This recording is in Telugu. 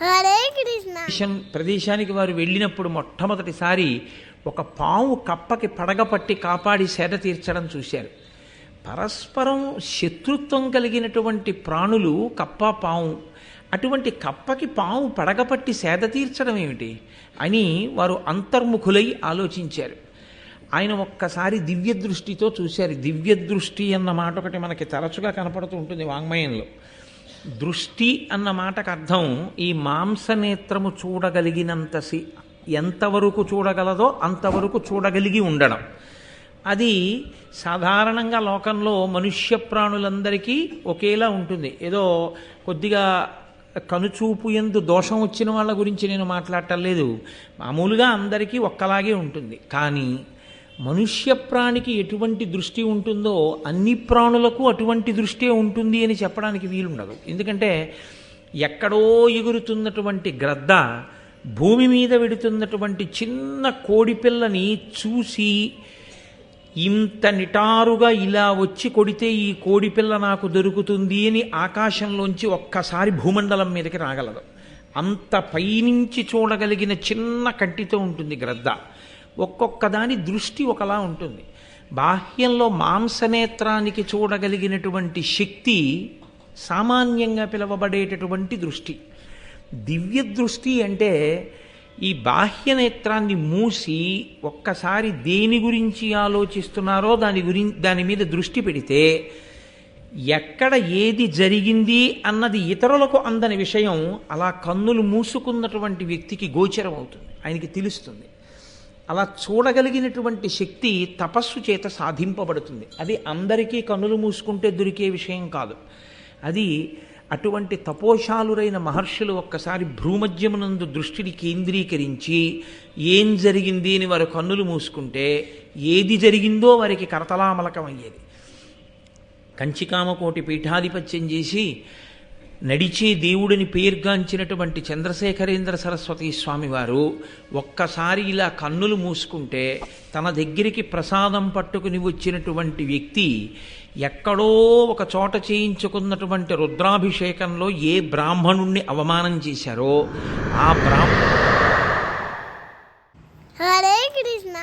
హరే కృష్ణ. మిషన్ ప్రదేశానికి వారు వెళ్ళినప్పుడు మొట్టమొదటిసారి ఒక పాము కప్పకి పడగపట్టి కాపాడి సేద తీర్చడం చూశారు. పరస్పరం శత్రుత్వం కలిగినటువంటి ప్రాణులు కప్ప పాము అటువంటి కప్పకి పాము పడగపట్టి సేద తీర్చడం ఏమిటి అని వారు అంతర్ముఖులై ఆలోచించారు. ఆయన ఒక్కసారి దివ్య దృష్టితో చూశారు. దివ్య దృష్టి అన్న మాట ఒకటి మనకి తరచుగా కనపడుతూ ఉంటుంది వాంగ్మయంలో. దృష్టి అన్న మాటకు అర్థం ఈ మాంసనేత్రము చూడగలిగినంత సి ఎంతవరకు చూడగలదో అంతవరకు చూడగలిగి ఉండడం. అది సాధారణంగా లోకంలో మనుష్య ప్రాణులందరికీ ఒకేలా ఉంటుంది. ఏదో కొద్దిగా కనుచూపు ఎందు దోషం వచ్చిన వాళ్ళ గురించి నేను మాట్లాడటం లేదు. మామూలుగా అందరికీ ఒక్కలాగే ఉంటుంది. కానీ మనుష్య ప్రాణికి ఎటువంటి దృష్టి ఉంటుందో అన్ని ప్రాణులకు అటువంటి దృష్టే ఉంటుంది అని చెప్పడానికి వీలుండదు. ఎందుకంటే ఎక్కడో ఎగురుతున్నటువంటి గ్రద్ద భూమి మీద వెడుతున్నటువంటి చిన్న కోడిపిల్లని చూసి ఇంత నిటారుగా ఇలా వచ్చి కొడితే ఈ కోడిపిల్ల నాకు దొరుకుతుంది అని ఆకాశంలోంచి ఒక్కసారి భూమండలం మీదకి రాగలదు. అంత పైనుంచి చూడగలిగిన చిన్న కంటితో ఉంటుంది గ్రద్ద. ఒక్కొక్క దాని దృష్టి ఒకలా ఉంటుంది. బాహ్యంలో మాంసనేత్రానికి చూడగలిగినటువంటి శక్తి సామాన్యంగా పిలవబడేటటువంటి దృష్టి. దివ్య దృష్టి అంటే ఈ బాహ్య నేత్రాన్ని మూసి ఒక్కసారి దేని గురించి ఆలోచిస్తున్నారో దాని గురించి దాని మీద దృష్టి పెడితే ఎక్కడ ఏది జరిగింది అన్నది ఇతరులకు అందని విషయం అలా కన్నులు మూసుకున్నటువంటి వ్యక్తికి గోచరం అవుతుంది ఆయనకి తెలుస్తుంది. అలా చూడగలిగినటువంటి శక్తి తపస్సు చేత సాధింపబడుతుంది. అది అందరికీ కన్నులు మూసుకుంటే దొరికే విషయం కాదు. అది అటువంటి తపోశాలురైన మహర్షులు ఒక్కసారి భ్రూమధ్యమునందు దృష్టిని కేంద్రీకరించి ఏం జరిగింది అని వారు కన్నులు మూసుకుంటే ఏది జరిగిందో వారికి కరతలామలకం అయ్యేది కంచికామకోటి పీఠాధిపత్యం చేసి నడిచే దేవుడిని పేర్గాంచినటువంటి చంద్రశేఖరేంద్ర సరస్వతి స్వామివారు ఒక్కసారి ఇలా కన్నులు మూసుకుంటే తన దగ్గరికి ప్రసాదం పట్టుకుని వచ్చినటువంటి వ్యక్తి ఎక్కడో ఒక చోట చేయించుకున్నటువంటి రుద్రాభిషేకంలో ఏ బ్రాహ్మణుణ్ణి అవమానం చేశారో ఆ బ్రాహ్మణు హరే కృష్ణ.